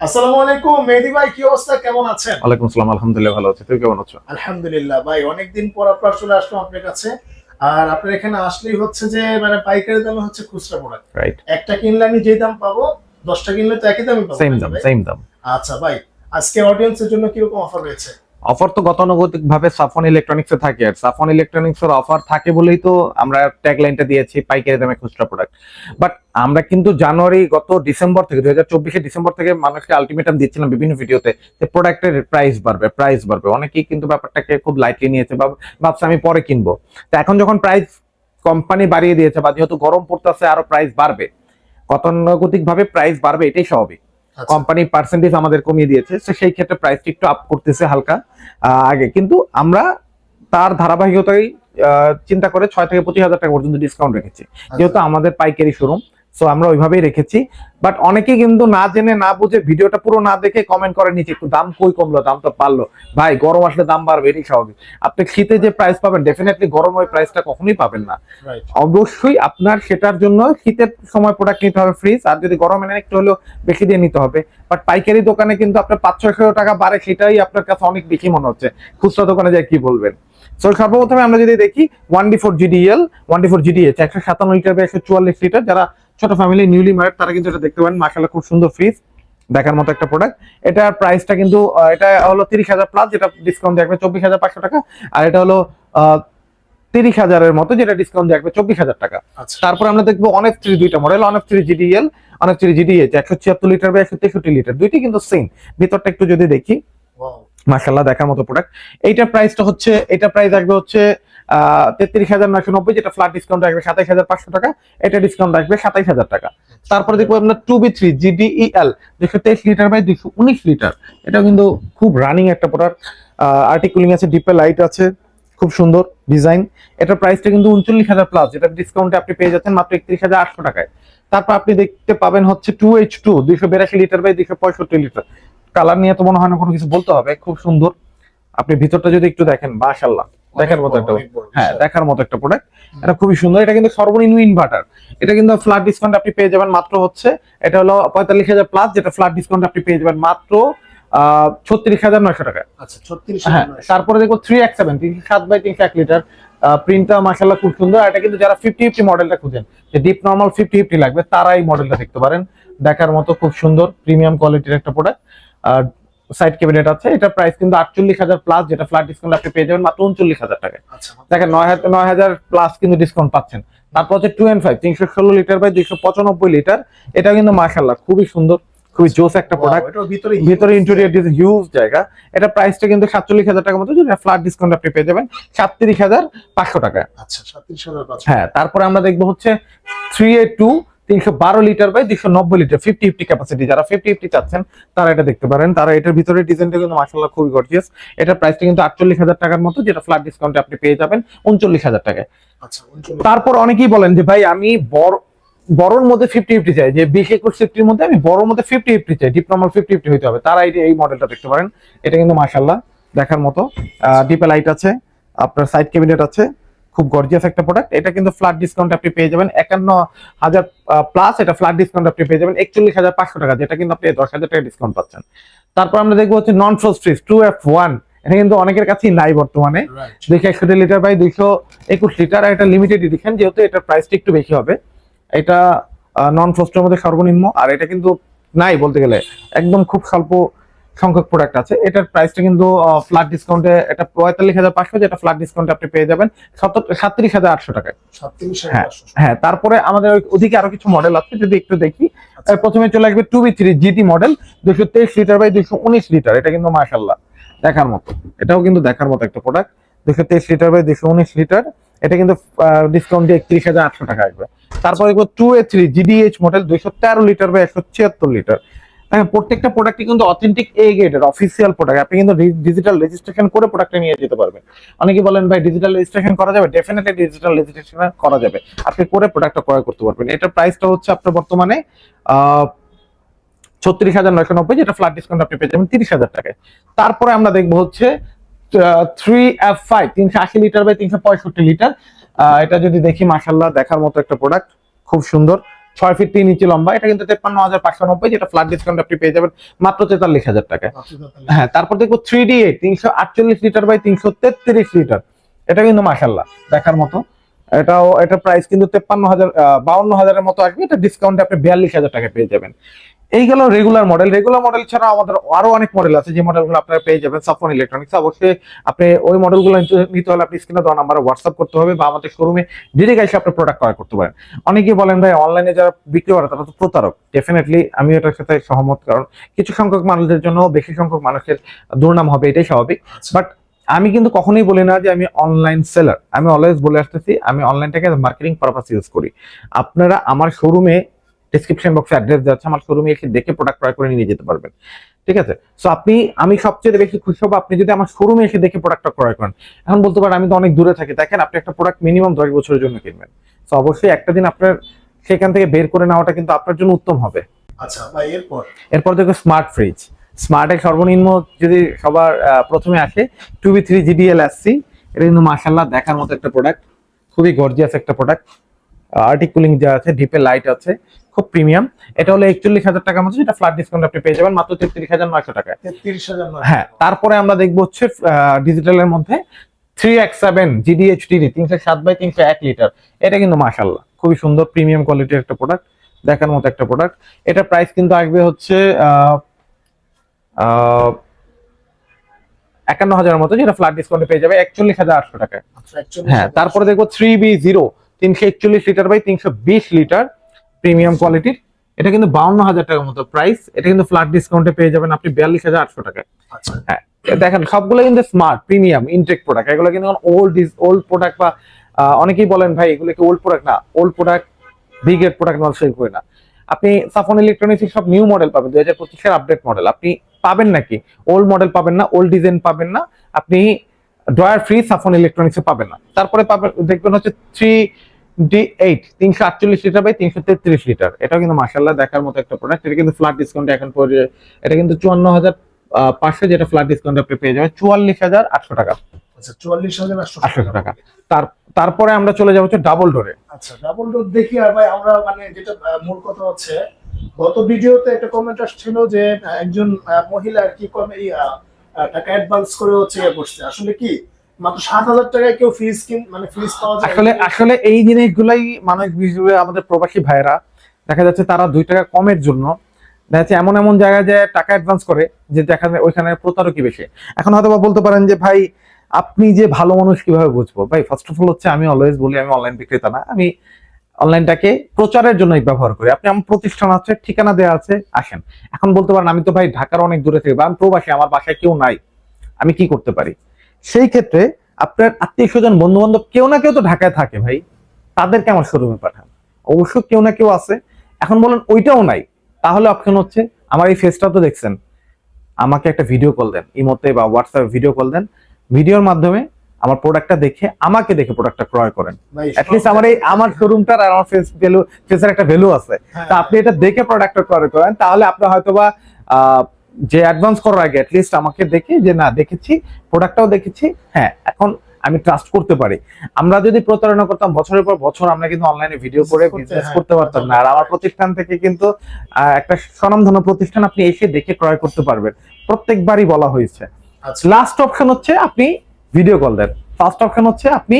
আসসালামু আলাইকুম মেহেদি ভাই কি অবস্থা? কেমন আছেন? ওয়ালাইকুম আসসালাম আলহামদুলিল্লাহ ভালো আছি। তুমি কেমন আছো? আলহামদুলিল্লাহ ভাই অনেকদিন পর আপনার চলে আসলাম আপনার কাছে। আর আপনার এখানে আসলেই হচ্ছে যে মানে পাইকারি দামে হচ্ছে খুচরা প্রোডাক্ট রাইট একটা কিনলে আমি যে দাম পাবো দশটা কিনলে তো একই দামই পাবো সেম দাম সেম দাম। আচ্ছা ভাই আজকে অডিয়েন্সের জন্য কীরকম অফার রয়েছে? অফার তো গতানুগতিক ভাবে সাফন ইলেকট্রনিক্স থাকে আর সাফন ইলেকট্রনিক্স এর অফার থাকে বলেই তো আমরা ট্যাগ লাইনটা দিয়েছি, পাইকারি দামে খুচরা প্রোডাক্ট বাট আমরা কিন্তু জানুয়ারি গত ডিসেম্বর থেকে দুই হাজার ডিসেম্বর থেকে মানুষকে আলটিমেটাম দিচ্ছিলাম বিভিন্ন ভিডিওতে যে প্রোডাক্টের প্রাইস বাড়বে প্রাইস বাড়বে। অনেকেই কিন্তু ব্যাপারটাকে খুব লাইটলি নিয়েছে বা ভাবছে আমি পরে কিনবো। তো এখন যখন প্রাইস কোম্পানি বাড়িয়ে দিয়েছে বা যেহেতু গরম পড়তেছে, আরও প্রাইস বাড়বে। গতানুগতিক ভাবে প্রাইস বাড়বে, এটাই স্বাভাবিক। কোম্পানি পার্সেন্টেজ আমাদের কমিয়ে দিয়েছে তো সেই ক্ষেত্রে প্রাইসটি একটু আপ করতেছে হালকা আহ, আগে। কিন্তু আমরা তার ধারাবাহিকতাই আহ, চিন্তা করে ছয় থেকে পঁচিশ হাজার টাকা পর্যন্ত ডিসকাউন্ট রেখেছি। যেহেতু আমাদের পাইকারি শোরুম সো আমরা ওইভাবেই রেখেছি। বাট অনেকেই কিন্তু না জেনে না বুঝে ভিডিওটা পুরো না দেখে কমেন্ট করে নিচে একটু দাম কই কমলো? দাম তো পারল। ভাই গরম আসলে দাম বাড়বে এটাই স্বাভাবিক। আপনি শীতে যে প্রাইস পাবেন ডেফিনেটলি গরম ওই প্রাইসটা কখনোই পাবেন না। অবশ্যই আপনার সেটার জন্য শীতের সময় প্রোডাক্ট নিতে হবে ফ্রিজ আর যদি গরমে নেন একটু হলেও বেশি দিয়ে নিতে হবে। বাট পাইকারি দোকানে কিন্তু আপনার পাঁচ ছয়শো টাকা বাড়ে সেটাই আপনার কাছে অনেক বেশি মনে হচ্ছে। খুচরা দোকানে যায় কি বলবেন? তো সর্বপ্রথমে আমরা যদি দেখি one D four GDL one D four GDH একশো সাতান্ন লিটার বা একশো চুয়াল্লিশ লিটার যারা ছোট ফ্যামিলি নিউলি ম্যারেড তারা কিন্তু এটা দেখতে পারেন। মাসাল্লাহ খুব সুন্দর ফ্রিজ দেখার মতো একটা প্রোডাক্ট এটার প্রাইসটা কিন্তু এটা হলো তিরিশ হাজার প্লাস যেটা ডিসকাউন্ট দেখবে চব্বিশ হাজার পাঁচশো টাকা। আর এটা হলো তিরিশ হাজারের মতো যেটা ডিসকাউন্ট দেখবে চব্বিশ হাজার টাকা। আচ্ছা। তারপর আমরা দেখব অনেক থ্রি দুইটা মডেল অনেক থ্রি জিডিএল অনেক থ্রি জিডিএচ একশো ছিয়াত্তর লিটার বা একশো তেষট্টি লিটার দুইটি কিন্তু সেম ভিতরটা একটু যদি দেখি. মাসাল্লাহ দেখার মতো প্রোডাক্ট এইটার প্রাইসটা হচ্ছে এটা প্রাইস আসবে হচ্ছে তেত্রিশ হাজার নয়শো নব্বই যেটা ফ্ল্যাট ডিসকাউন্ট রাখবে সাতাইশ হাজার পাঁচশো টাকা, এটা ডিসকাউন্ট রাখবে সাতাইশ হাজার টাকা। তারপরে দেখব আপনার টু বি থ্রি জিডিইএল দুশো তেইশ লিটার বাই দুশো উনিশ লিটার এটা কিন্তু খুব রানিং একটা প্রোডাক্ট আর্টিকুলিং আছে ডিপে লাইট আছে, খুব সুন্দর ডিজাইন এটার প্রাইসটা কিন্তু উনচল্লিশ হাজার প্লাস যেটা ডিসকাউন্টে আপনি পেয়ে যাচ্ছেন মাত্র একত্রিশ হাজার আটশো টাকায়। তারপর আপনি দেখতে পাবেন হচ্ছে টু এইচ টু দুইশো বিরাশি লিটার বাই দুইশো পঁয়ষট্টি লিটার কালার নিয়ে তো মনে হয় না কোনো কিছু বলতে হবে, খুব সুন্দর। আপনি ভিতরটা যদি একটু দেখেন মাশাল্লাহ দেখার মতো একটা হ্যাঁ দেখার মতো একটা প্রোডাক্ট এটা খুবই সুন্দর। এটা কিন্তু সর্বনিম্ন ইনভার্টার এটা কিন্তু ফ্ল্যাট ডিসকাউন্ট আপনি পেয়ে যাবেন মাত্র হচ্ছে এটা হলো পঁয়তাল্লিশ হাজার প্লাস যেটা ফ্ল্যাট ডিসকাউন্ট আপনি পেয়ে যাবেন মাত্র ছত্রিশ হাজার নয়শো টাকা। আচ্ছা ছত্রিশ হ্যাঁ তারপরে দেখব থ্রি এক সেভেন তিনশো সাত বাই তিনশো এক লিটার প্রিন্টটা মাসাল্লাহ খুব সুন্দর। এটা কিন্তু যারা ফিফটি ফিফটি মডেলটা খুঁজেন যে ডিপ নর্মাল ফিফটি ফিফটি লাগবে তারা এই মডেলটা দেখতে পারেন। দেখার মতো খুব সুন্দর প্রিমিয়াম কোয়ালিটির একটা প্রোডাক্ট আর সাইড ক্যাবিনেট আছে এটা প্রাইস কিন্তু আটচল্লিশ হাজার প্লাস যেটা ফ্ল্যাট ডিসকাউন্ট আপনি পেয়ে যাবেন মাত্র উনচল্লিশ হাজার টাকা আচ্ছা দেখেন নয় হাজার নয় হাজার প্লাস কিন্তু ডিসকাউন্ট পাচ্ছেন। তারপর হচ্ছে টু এন্ড ফাইভ তিনশো ষোলো লিটার বাই দুইশো পঁচানব্বই লিটার এটা কিন্তু মাসাল্লাহ খুবই সুন্দর খুবই জোস একটা প্রোডাক্ট ভিতরে ভিতরে ইন্টেরিয়র ডিজাইন হিউজ জায়গা। এটা প্রাইসটা কিন্তু সাতচল্লিশ হাজার টাকার মতো যেটা ফ্ল্যাট ডিসকাউন্ট আপনি পেয়ে যাবেন সাতত্রিশ হাজার পাঁচশো টাকা আচ্ছা সাতত্রিশ হাজার হ্যাঁ তারপরে আমরা দেখব হচ্ছে থ্রি এ টু তিনশো বারো লিটার বাই দুইশো নব্বই লিটার ফিফটি ফিফটি ক্যাপাসিটি যারা ফিফটি ফিফটি চাচ্ছেন তারা এটা দেখতে পারেন। তারা এটার ভিতরে ডিজাইনটা কিন্তু মাসাল্লাহ খুবই গর্জিয়াস এটার প্রাইসটা কিন্তু আটচল্লিশ হাজার টাকার মতো যেটা ফ্ল্যাট ডিসকাউন্টে আপনি পেয়ে যাবেন উনচল্লিশ হাজার টাকায়। আচ্ছা তারপর অনেকেই বলেন যে ভাই আমি বড় বড়র মধ্যে ফিফটি ফিফটি চাই। যে বিশ একুশ ফিফটির মধ্যে আমি বড়র মধ্যে ফিফটি ফিফটি চাই। ডিপ নর্মাল ফিফটি ফিফটি হইতে হবে। তারা এই এই মডেলটা দেখতে পারেন। এটা কিন্তু মাশাল্লাহ দেখার মতো। ডিপে লাইট আছে আপনার সাইড ক্যাবিনেট আছে। খুব গর্জিয়াস একটা প্রোডাক্ট এটা কিন্তু ফ্ল্যাট ডিসকাউন্ট আপনি পেয়ে যাবেন। একান্ন হাজার প্লাস এটা ফ্ল্যাট ডিসকাউন্ট আপনি পেয়ে যাবেন। একচল্লিশ হাজার পাঁচশো টাকা যেটা কিন্তু আপনি দশ হাজার টাকা ডিসকাউন্ট পাচ্ছেন। তারপর আমরা দেখব হচ্ছে non frost fridge two F one এটা কিন্তু অনেকের কাছেই নাই বর্তমানে। দুইশো একষট্টি লিটার বাই দুইশো একুশ লিটার আর এটা লিমিটেড এডিশন যেহেতু এটার প্রাইসটা একটু বেশি হবে। এটা নন ফ্রস্টের মধ্যে সর্বনিম্ন। আর এটা কিন্তু নাই বলতে গেলে। একদম খুব স্বল্প সংখ্যক প্রোডাক্ট আছে। এটার প্রাইসটা কিন্তু ফ্ল্যাট ডিসকাউন্টে এটা পঁয়তাল্লিশ হাজার পাঁচশো যেটা ফ্ল্যাট ডিসকাউন্টে আপনি পেয়ে যাবেন সাতত্রিশ হাজার আটশো টাকায়। হ্যাঁ হ্যাঁ তারপরে আমাদের ওদিকে আরও কিছু মডেল আছে যদি একটু দেখি। আচ্ছা। প্রথমে চলে আসবে two B three GT model দুশো তেইশ লিটার বাই দুশো উনিশ লিটার এটা কিন্তু মাশাল্লাহ দেখার মতো। এটাও কিন্তু দেখার মতো একটা প্রোডাক্ট দুশো তেইশ লিটার বাই দুশো উনিশ লিটার এটা কিন্তু ডিসকাউন্ট দিয়ে একত্রিশ হাজার আটশো টাকা আসবে। তারপরে two A three GDH model দুইশো তেরো লিটার বাই একশো ছিয়াত্তর লিটার প্রত্যেকটা প্রোডাক্টই কিন্তু অথেন্টিক এ গ্রেডের অফিসিয়াল প্রোডাক্ট আপনি কিন্তু ডিজিটাল রেজিস্ট্রেশন করে প্রোডাক্টটা নিয়ে যেতে পারবেন। অনেকে বলেন, ভাই ডিজিটাল রেজিস্ট্রেশন করা যাবে? ডেফিনেটলি ডিজিটাল রেজিস্ট্রেশন করা যাবে। আপনি করে প্রোডাক্টটা ক্রয় করতে পারবেন। এটার প্রাইসটা হচ্ছে আপনার বর্তমানে ছত্রিশ হাজার নয়শো নব্বই, যেটা ফ্ল্যাট ডিসকাউন্ট আপনি পেয়ে যাবেন তিরিশ হাজার টাকায়। তারপরে আমরা দেখব হচ্ছে থ্রি এফ ফাইভ তিনশো আশি লিটার বাই তিনশো পঁয়ষট্টি লিটার এটা যদি দেখি মাসাল্লাহ দেখার মতো একটা প্রোডাক্ট খুব সুন্দর। ছয় ফিট তিন ইঞ্চি লম্বা এটা কিন্তু তেপ্পান্ন হাজার পাঁচশো নব্বই যেটা ফ্ল্যাট ডিসকাউন্ট আপনি পেয়ে যাবেন মাত্র তেতাল্লিশ হাজার টাকা। হ্যাঁ তারপর দেখব থ্রি ডি এইট তিনশো আটচল্লিশ লিটার বাই তিনশো তেত্রিশ লিটার এটা কিন্তু মাসাল্লাহ দেখার মতো। এটাও এটা প্রাইস কিন্তু তেপ্পান্ন হাজার বাউন্ন হাজারের মতো আসবে। এটা ডিসকাউন্টে আপনি বিয়াল্লিশ হাজার টাকা পেয়ে যাবেন। এই গেল রেগুলার মডেল রেগুলার মডেল ছাড়া আমাদের আরও অনেক মডেল আছে। যে মডেলগুলো আপনারা পেয়ে যাবেন সাফন ইলেকট্রনিক্স অবশ্যই আপনি ওই মডেলগুলো নিতে হলে আপনি স্ক্রিনে দেওয়া নাম্বারে হোয়াটসঅ্যাপ করতে হবে বা আমাদের শোরুমে ডিরেক্ট এসে আপনি প্রোডাক্ট ক্রয় করতে পারেন। অনেকেই বলেন ভাই অনলাইনে যারা বিক্রি করে তারা তো প্রতারক। ডেফিনেটলি আমি এটার সাথে সহমত। কারণ কিছু সংখ্যক মানুষদের জন্য বেশি সংখ্যক মানুষের দুর্নাম হবে এটাই স্বাভাবিক। আচ্ছা। বাট আমি কিন্তু কখনোই বলি না যে আমি অনলাইন সেলার আমি অলওয়েজ বলে আসতেছি আমি অনলাইনটাকে মার্কেটিং পারপাস ইউজ করি। আপনারা আমার শোরুমে ডিসক্রিপশন বক্সে অ্যাড্রেস দেওয়া আছে আমার শোরুমে এসে দেখে প্রোডাক্ট ক্রয় করে নিয়ে যেতে পারবেন। ঠিক আছে? সো আপনি আমি সবচেয়ে বেশি খুশি হব আপনি যদি আমার শোরুমে এসে দেখে প্রোডাক্টটা ক্রয় করেন। এখন বলতে পারেন আমি তো অনেক দূরে থাকি দেখেন আপনি একটা প্রোডাক্ট মিনিমাম দশ বছরের জন্য কিনবেন। তো অবশ্যই একটা দিন আপনার সেখান থেকে বের করে নেওয়াটা কিন্তু আপনার জন্য উত্তম হবে। আচ্ছা ভাই এরপর? এরপর দেখো স্মার্ট ফ্রিজ স্মার্টের সর্বনিম্ন যদি সবার প্রথমে আসে two B three GDL SC এটা কিন্তু মার্শাল্লাহ দেখার মতো একটা প্রোডাক্ট খুবই গর্জিয়াস একটা প্রোডাক্ট আর্টিকুলিং যা আছে ডিপে লাইট আছে। খুব প্রিমিয়াম। এটা হলো একচল্লিশ হাজার টাকার মতো যেটা ফ্ল্যাট ডিসকাউন্ট আপনি পেয়ে যাবেন মাত্র তেত্রিশ হাজার নয়শো টাকায়। তেত্রিশ হাজার হ্যাঁ তারপরে আমরা দেখব হচ্ছে ডিজিটালের মধ্যে থ্রি এক্স সেভেন জিডিএইচডি তিনশো সাত বাই তিনশো এক লিটার এটা কিন্তু মাশাল্লাহ খুবই সুন্দর প্রিমিয়াম কোয়ালিটির একটা প্রোডাক্ট দেখার মতো একটা প্রোডাক্ট এটা প্রাইস কিন্তু আসবে হচ্ছে একান্ন হাজারের মতো যেটা ফ্ল্যাট ডিসকাউন্টে পেয়ে যাবে একচল্লিশ হাজার আটশো টাকা হ্যাঁ তারপরে দেখব থ্রি বি জিরো তিনশো একচল্লিশ লিটার বাই তিনশো বিশ লিটার প্রিমিয়াম কোয়ালিটির এটা কিন্তু বাউন্ন হাজার টাকার মতো প্রাইস এটা কিন্তু ফ্ল্যাট ডিসকাউন্টে পেয়ে যাবেন আপনি বিয়াল্লিশ হাজার আটশো টাকায়। আচ্ছা। হ্যাঁ দেখেন সবগুলো কিন্তু স্মার্ট প্রিমিয়াম ইনটেক প্রোডাক্ট এগুলো কিন্তু ওল্ড ওল্ড প্রোডাক্ট বা অনেকেই বলেন ভাই এগুলো কি ওল্ড প্রোডাক্ট না ওল্ড প্রোডাক্ট বিগেট প্রোডাক্ট নল সেল করে না। আপনি সাফন ইলেকট্রনিক্স সব নিউ মডেল পাবেন দুই হাজার পঁচিশের আপডেট মডেল আপনি পাবেন নাকি? ওল্ড মডেল পাবেন না ওল্ড ডিজাইন পাবেন না। আপনি ড্রয়ার ফ্রি সাফন ইলেকট্রনিক্সে পাবেন না। তারপরে পাবেন দেখবেন হচ্ছে থ্রি ডি এইট তিনশো আটচল্লিশ লিটার বাই তিনশো তেত্রিশ লিটার এটাও কিন্তু দেখার মতো একটা প্রোডাক্ট এটা কিন্তু ফ্ল্যাট ডিসকাউন্ট এখন পরে এটা কিন্তু চুয়ান্ন হাজার পাঁচশো যেটা ফ্ল্যাট ডিসকাউন্ট আপনি পেয়ে যাবেন চুয়াল্লিশ হাজার আটশো টাকা। আচ্ছা চুয়াল্লিশ হাজার আটশো টাকা। তার তারপরে আমরা চলে যাব হচ্ছে ডাবল ডোরে আচ্ছা ডাবল ডোর দেখি আর ভাই আমরা মানে যেটা মূল কথা হচ্ছে গত ভিডিওতে একটা কমেন্ট আসছিল যে একজন মহিলা আর কি কমে টাকা অ্যাডভান্স করে হচ্ছে ইয়ে করছে আসলে কি? মাত্র সাত হাজার টাকায় কেউ ফ্রিজ কিন মানে ফ্রিজ পাওয়া যায়? আসলে আসলে এই জিনিসগুলাই মানুষ বিশেষ আমাদের প্রবাসী ভাইরা দেখা যাচ্ছে তারা দুই টাকা কমের জন্য, দেখা যাচ্ছে এমন এমন জায়গায় যে টাকা অ্যাডভান্স করে, যে দেখা যায় ওইখানে প্রতারকই বেশি। এখন হয়তো বলতে পারেন যে, ভাই, আপনি যে ভালো মানুষ কীভাবে বুঝব? ভাই ফার্স্ট অফ অল হচ্ছে আমি অলওয়েজ বলি, আমি অনলাইন বিক্রেতা না, আমি অনলাইনটাকে প্রচারের জন্য ব্যবহার করি। আপনি আমার প্রতিষ্ঠান আছে, ঠিকানা দেওয়া আছে, আসেন। এখন বলতে পারেন, আমি তো ভাই ঢাকার অনেক দূরে থেকে বা আমি প্রবাসী, আমার বাসায় কেউ নাই। আমি কি করতে পারি? সেই ক্ষেত্রে আপনার আত্মীয় স্বজন বন্ধু বান্ধব কেউ না কেউ তো ঢাকায় থাকে ভাই। তাদেরকে আমার শোরুমে পাঠান। অবশ্য কেউ না কেউ আছে। এখন বলেন ওইটাও নাই। তাহলে অপশন হচ্ছে আমার এই ফেসটা তো দেখছেন আমাকে একটা ভিডিও কল দেন ইমোতে বা হোয়াটসঅ্যাপে ভিডিও কল দেন। ভিডিওর মাধ্যমে আমার প্রোডাক্টটা দেখে আমাকে দেখে প্রোডাক্টটা ক্রয় করেন। অ্যাটলিস্ট আমার এই আমার শোরুমটার আর আমার ফেস ভ্যালু ফেসের একটা ভ্যালু আছে। হ্যাঁ, তা আপনি এটা দেখে প্রোডাক্টটা ক্রয় করেন তাহলে আপনি হয়তোবা আহ, যে অ্যাডভান্স করার আগে অ্যাটলিস্ট আমাকে দেখে যে না দেখেছি প্রোডাক্টটাও দেখেছি হ্যাঁ এখন আমি ট্রাস্ট করতে পারি। আমরা যদি প্রতারণা করতাম বছরের পর বছর আমরা কিন্তু অনলাইনে ভিডিও করে বিজনেস হ্যাঁ, করতে পারতাম না। আর আমার প্রতিষ্ঠান থেকে কিন্তু একটা স্বনামধন্য প্রতিষ্ঠান আপনি এসে দেখে ক্রয় করতে পারবেন। প্রত্যেকবারই বলা হয়েছে। আচ্ছা। লাস্ট অপশন হচ্ছে আপনি ভিডিও কল দেন। ফার্স্ট অপশন হচ্ছে আপনি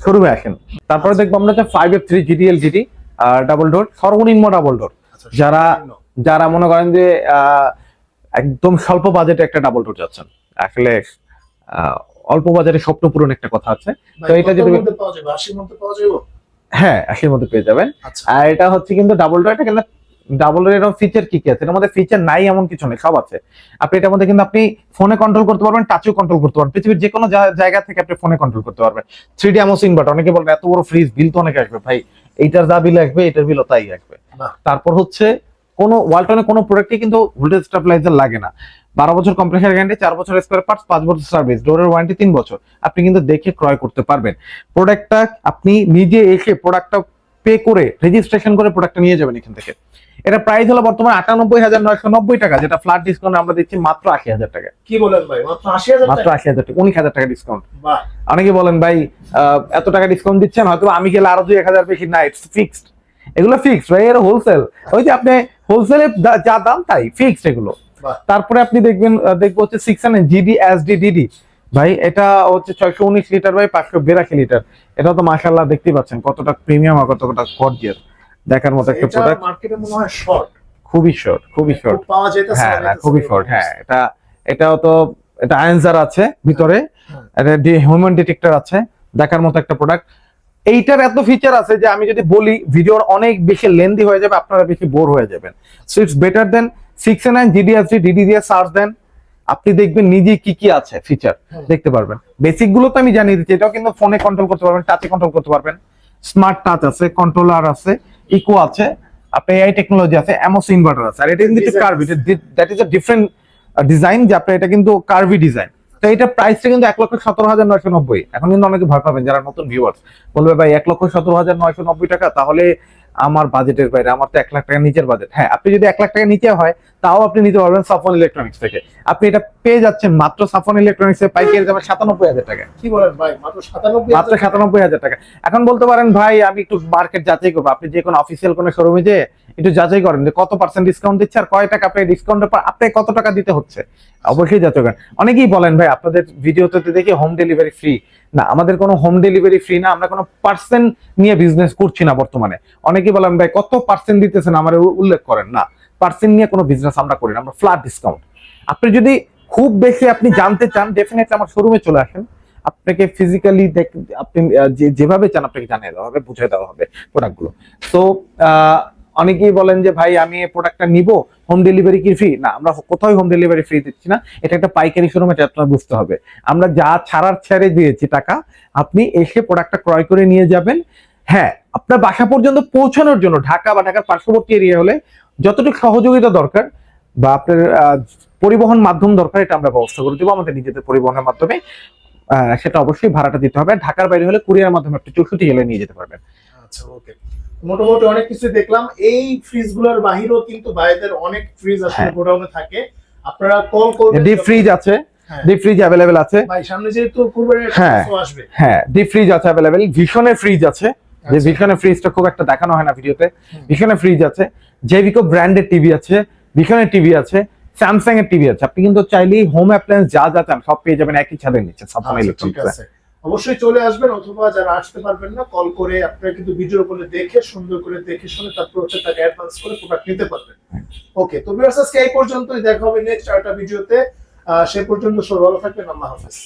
শোরুমে আসেন। তারপরে দেখব আমরা যে five F three GDL GD double door সর্বনিম্ন ডাবল ডোর আচ্ছা, যারা- যারা মনে করেন যে আহ, একদম স্বল্প বাজেটে একটা ডাবল ডোর যাচ্ছেন। আসলে অল্প বাজারে স্বপ্ন পূরণ একটা কথা আছে। তো এটা যদি- হ্যাঁ আশির মধ্যে পেয়ে যাবেন। আচ্ছা। আর এটা হচ্ছে কিন্তু ডাবল ডোর এটা কিন্তু ডাবল ডোর এরকম ফিচার কি কি আছে? এর মধ্যে ফিচার নাই এমন কিছু নেই সব আছে। আপনি এটার মধ্যে কিন্তু আপনি ফোনে কন্ট্রোল করতে পারবেন টাচও কন্ট্রোল করতে পারবেন। পৃথিবীর যে কোনো জায়গা থেকে আপনি ফোনে কন্ট্রোল করতে পারবেন। থ্রি ডি অ্যামোস ইনভার্টার অনেকে বলবেন এত বড় ফ্রিজ বিল তো অনেক আসবে। ভাই এইটার যা বিল আসবে এটার বিলও তাই আসবে। তারপর হচ্ছে কোনো ওয়ালটনে কোনো প্রোডাক্টে কিন্তু ভোল্টেজ স্টেবিলাইজার লাগে না। বারো বছর কম্প্রেসার গ্যারান্টি চার বছর স্পেয়ার পার্টস পাঁচ বছর সার্ভিস ডোরের ওয়ারেন্টি তিন বছর। আপনি কিন্তু দেখে ক্রয় করতে পারবেন। প্রোডাক্টটা আপনি নিজে এসে প্রোডাক্টটা পে করে রেজিস্ট্রেশন করে প্রোডাক্টটা নিয়ে যাবেন এখান থেকে। এটা প্রাইস হলো বর্তমানে আটানব্বই হাজার নয়শো নব্বই টাকা যেটা ফ্ল্যাট ডিসকাউন্ট আমরা দিচ্ছি মাত্র আশি হাজার টাকা। কি বলেন ভাই? মাত্র আশি হাজার মাত্র টাকা? আশি হাজার টাকা উনিশ হাজার টাকা ডিসকাউন্ট অনেকে বলেন ভাই এত টাকা ডিসকাউন্ট দিচ্ছেন হয়তো আমি গেলে আরও দুই এক হাজার বেশি না ইটস ফিক্সড এগুলো ফিক্সড ভাই এর হোলসেল ওই যে আপনি হোলসেলে যা দাম তাই ফিক্সড এগুলো। তারপরে আপনি দেখবেন দেখব হচ্ছে six hundred GD S DD ভাই এটা হচ্ছে ছয়শো উনিশ লিটার বাই পাঁচশো বিরাশি লিটার। এটা তো মাশাল্লাহ দেখতেই পাচ্ছেন কতটা প্রিমিয়াম আর কতটা গর্জিয়াস দেখার মতো একটা প্রোডাক্ট মার্কেটে মনে হয় শর্ট খুবই শর্ট খুবই শর্ট পাওয়া যেতেছে হ্যাঁ খুবই শর্ট হ্যাঁ এটা এটাও তো এটা আয়েন্সার আছে ভিতরে। হ্যাঁ। এটা হিউম্যান ডিটেক্টর আছে। দেখার মতো একটা প্রোডাক্ট এইটার এত ফিচার আছে যে আমি যদি বলি ভিডিওর অনেক বেশি লেন্দি হয়ে যাবে আপনারা বেশি বোর হয়ে যাবেন। So it's better then six nine GDSD DD দিয়ে সার্চ দেন আপনি দেখবেন নিজে কি কি আছে ফিচার দেখতে পারবেন। বেসিকগুলো তো আমি জানিয়ে দিচ্ছি এটাও কিন্তু ফোনে কন্ট্রোল করতে পারবেন টাচে কন্ট্রোল করতে পারবেন। স্মার্ট টাচ আছে কন্ট্রোলার আছে ইকো আছে আপনি এআই টেকনোলজি আছে এমওস ইনভার্টার আছে। আর এটা কিন্তু curve that is a different design যে আপনার এটা কিন্তু কার্ভি ডিজাইন তো এটা প্রাইসটা কিন্তু এক লক্ষ সতেরো হাজার নয়শো নব্বই। এখন কিন্তু অনেকে ভয় পাবেন, যারা নতুন ভিউয়ার্স বলবে ভাই, এক লক্ষ সতেরো হাজার নয়শো নব্বই টাকা? তাহলে আমার বাজেটের বাইরে, আমার তো এক লাখ টাকা নিচের বাজেট হ্যাঁ আপনি যদি এক লাখ টাকা নিচে হয় তাও আপনি নিতে পারবেন সাফন ইলেকট্রনিক্স থেকে। আপনি এটা পেয়ে যাচ্ছেন মাত্র সাফন ইলেকট্রনিক্স এর পাইকারি দামে সাতানব্বই হাজার টাকা। কি বলেন ভাই? মাত্র সাতানব্বই মাত্র সাতানব্বই হাজার টাকা। এখন বলতে পারেন ভাই আমি একটু মার্কেট যাচাই করব। আপনি যে কোনো অফিসিয়াল কোনো শোরুমে যে একটু যাচাই করেন যে কত পার্সেন্ট ডিসকাউন্ট দিচ্ছে আর কয় টাকা আপনি ডিসকাউন্টের পর আপনাকে কত টাকা দিতে হচ্ছে। অবশ্যই যাচাই করেন। অনেকেই বলেন ভাই আপনাদের ভিডিওতে তো দেখি হোম ডেলিভারি ফ্রি না আমাদের কোনো হোম ডেলিভারি ফ্রি না আমরা কোনো পার্সেন্ট নিয়ে বিজনেস করছি না বর্তমানে। অনেকেই বলেন ভাই কত পার্সেন্ট দিতেছেন আমার উল্লেখ করেন। না পার্সেন্ট নিয়ে কোনো বিজনেস আমরা করি না, আমরা ফ্ল্যাট ডিসকাউন্ট আপনি যদি খুব বেশি আপনি জানতে চান ডেফিনেটলি আমার শোরুমে চলে আসেন। আপনাকে ফিজিক্যালি আপনি যেভাবে চান আপনাকে জানিয়ে দেওয়া হবে, বুঝিয়ে দেওয়া হবে প্রোডাক্টগুলো তো অনেকেই বলেন যে, ভাই, আমি এই প্রোডাক্টটা নিব হোম ডেলিভারি কি ফ্রি না, আমরা কোথাও হোম ডেলিভারি ফ্রি দিচ্ছি না। এটা একটা পাইকারি শোরুম এটা আপনার বুঝতে হবে। আমরা যা ছাড়ার ছেড়ে দিয়েছি টাকা, আপনি এসে প্রোডাক্টটা ক্রয় করে নিয়ে যাবেন। হ্যাঁ আপনার বাসা পর্যন্ত পৌঁছানোর জন্য, ঢাকা বা ঢাকার পার্শ্ববর্তী এরিয়া হলে যতটুকু সহযোগিতা দরকার বা আপনার পরিবহন মাধ্যম দরকার এটা আমরা ব্যবস্থা করে দেবো আমাদের নিজেদের পরিবহনের মাধ্যমে। সেটা অবশ্যই ভাড়াটা দিতে হবে। ঢাকার বাইরে হলে কুরিয়ার মাধ্যমে আপনি চৌষট্টি জেলে নিয়ে যেতে পারবেন। আচ্ছা ওকে মোটামুটি অনেক কিছু দেখলাম। এই ফ্রিজগুলোর বাহিরেও কিন্তু ভাইদের অনেক ফ্রিজ আসলে হ্যাঁ। গোডাউনে থাকে। আপনারা কল করবেন ডিপ ফ্রিজ আছে। হ্যাঁ। ডিপ ফ্রিজ অ্যাভেলেবেল আছে। ভাই সামনে যেহেতু কুরবানির হ্যাঁ। আসবে। হ্যাঁ ডিপ ফ্রিজ আছে অ্যাভেলেবেল ভীষণের ফ্রিজ আছে। যে আচ্ছা। ফ্রিজটা খুব একটা দেখানো হয় না ভিডিওতে। হুম। ফ্রিজ আছে জেভিকো ব্র্যান্ডের টিভি আছে ভীষণের টিভি আছে স্যামসাং এর টিভি আছে। আপনি কিন্তু চাইলেই হোম অ্যাপ্লায়েন্স যা যা চান সব পেয়ে যাবেন একই ছাদের নিচে আচ্ছা, ঠিক ইলেকট্রনিক্স আছে। অবশ্যই চলে আসবেন অথবা যারা আসতে পারবেন না কল করে আপনারা কিন্তু ভিডিও করে দেখে সুন্দর করে দেখে শুনে তারপর হচ্ছে টাকা অ্যাডভান্স করে প্রোডাক্ট নিতে পারবেন। ওকে তো ভিউয়ার্স আজকে এই পর্যন্তই। দেখা হবে নেক্সট আরেকটা ভিডিওতে সে পর্যন্ত সবাই ভালো থাকবেন। আল্লাহ হাফেজ।